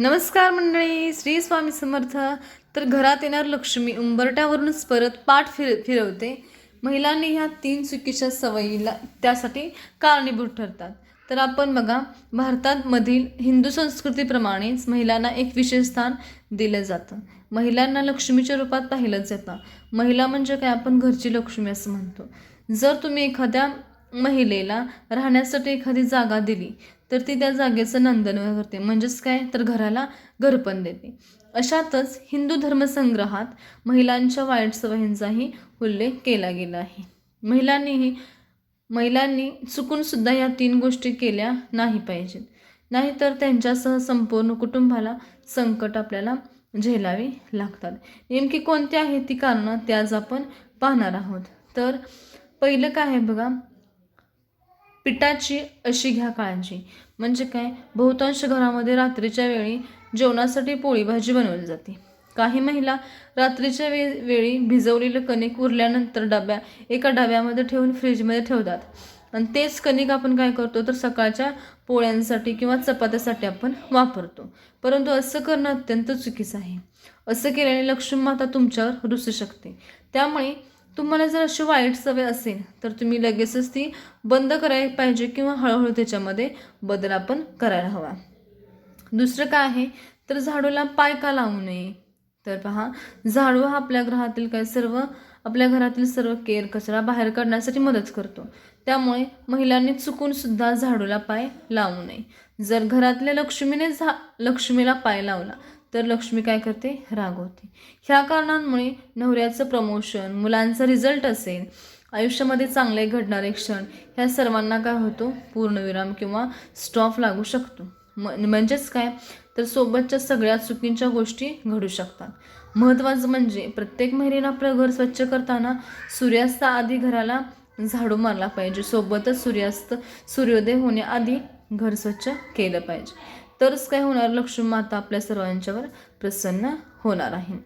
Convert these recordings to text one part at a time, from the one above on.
नमस्कार मंडळी श्री स्वामी समर्थ. तर घरात येणार लक्ष्मी उंबरट्यावरूनच परत पाठ फिर फिरवते. महिलांनी ह्या तीन चुकीच्या सवयीला त्यासाठी कारणीभूत ठरतात. तर आपण बघा भारतामधील हिंदू संस्कृतीप्रमाणेच महिलांना एक विशेष स्थान दिलं जातं. महिलांना लक्ष्मीच्या रूपात पाहिलंच जातं. महिला म्हणजे काय? आपण घरची लक्ष्मी असं म्हणतो. जर तुम्ही एखाद्या महिलेला राहण्यासाठी एखादी जागा दिली तर ती त्या जागेचं नंदनवन करते. म्हणजेच काय? तर घराला घरपण देते. अशातच हिंदू धर्मसंग्रहात महिलांच्या वाईट सवयींचाही उल्लेख केला गेला आहे. महिलांनीही महिलांनी चुकूनसुद्धा या तीन गोष्टी केल्या नाही पाहिजेत. नाहीतर त्यांच्यासह संपूर्ण कुटुंबाला संकट आपल्याला झेलावी लागतात. नेमकी कोणती आहे ती कारणं? ते आज आपण पाहणार आहोत. तर पहिलं काय आहे बघा पिठाची अशी घ्या काळजी. म्हणजे काय? बहुतांश घरामध्ये रात्रीच्या वेळी जेवणासाठी पोळी भाजी बनवली जाते. काही महिला रात्रीच्या वे वेळी भिजवलेलं कणिक उरल्यानंतर डब्या एका डब्यामध्ये ठेवून फ्रीजमध्ये ठेवतात. आणि तेच कणिक आपण काय करतो तर सकाळच्या पोळ्यांसाठी किंवा चपात्यासाठी आपण वापरतो. परंतु असं करणं अत्यंत चुकीचं आहे. असं केल्याने लक्ष्मी माता तुमच्यावर रुसू शकते. त्यामुळे तुम्हाला जर अशी वाईट सवय असेल तर तुम्ही लगेचच ती बंद करायला पाहिजे किंवा हळूहळू त्याच्यामध्ये बदल आपण करायला हवा. दुसरं काय आहे? तर झाडूला पाय का लावू नये? तर पहा झाडू हा आपल्या ग्रहातील काय सर्व आपल्या घरातील सर्व केर कचरा बाहेर काढण्यासाठी मदत करतो. त्यामुळे महिलांनी चुकून सुद्धा झाडूला पाय लावू नये. जर घरातल्या लक्ष्मीने झा लक्ष्मीला पाय लावला तर लक्ष्मी काय करते? रागवते. ह्या कारणांमुळे नवऱ्याचं प्रमोशन मुलांचा रिझल्ट असेल आयुष्यामध्ये चांगले घडणारे क्षण ह्या सर्वांना काय होतो? पूर्णविराम किंवा स्टॉप लागू शकतो. म म्हणजेच काय? तर सोबतच्या सगळ्या चुकींच्या गोष्टी घडू शकतात. महत्त्वाचं म्हणजे प्रत्येक महिलेनं आपलं घर स्वच्छ करताना सूर्यास्ताआधी घराला झाडू मारला पाहिजे. सोबतच सूर्यास्त सूर्योदय होण्याआधी घर स्वच्छ केलं पाहिजे. तरच काय होणार? लक्ष्मी माता आपल्या सर्वांच्यावर प्रसन्न होणार आहे.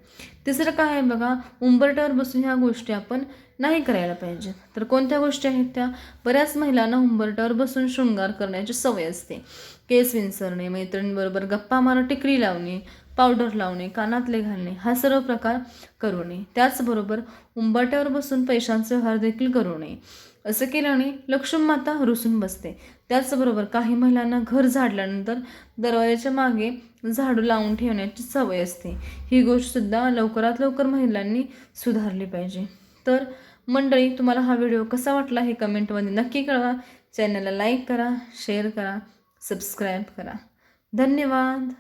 तिसरं काय आहे बघा? उंबरट्यावर बसून ह्या गोष्टी आपण नाही करायला पाहिजेत तर कोणत्या गोष्टी आहेत त्या? बऱ्याच महिलांना उंबरट्यावर बसून शृंगार करण्याची सवय असते. केस विंचरणे मैत्रिणींबरोबर गप्पा मारत टिकरी लावणे पावडर लावणे कानातले घालणे हा सर्व प्रकार करू नये त्याचबरोबर उंबाट्यावर बसून पैशांचे व्यवहार देखील करू नये असं केल्याने लक्ष्मी माता रुसून बसते. त्याचबरोबर काही महिलांना घर झाडल्यानंतर दरवाजाच्या मागे झाडू लावून ठेवण्याची सवय असते. ही गोष्टसुद्धा लवकरात लवकर महिलांनी सुधारली पाहिजे. तर मंडळी तुम्हाला हा व्हिडिओ कसा वाटला हे कमेंटमध्ये नक्की कळवा. चॅनलला लाईक करा शेअर करा सबस्क्राईब करा. धन्यवाद.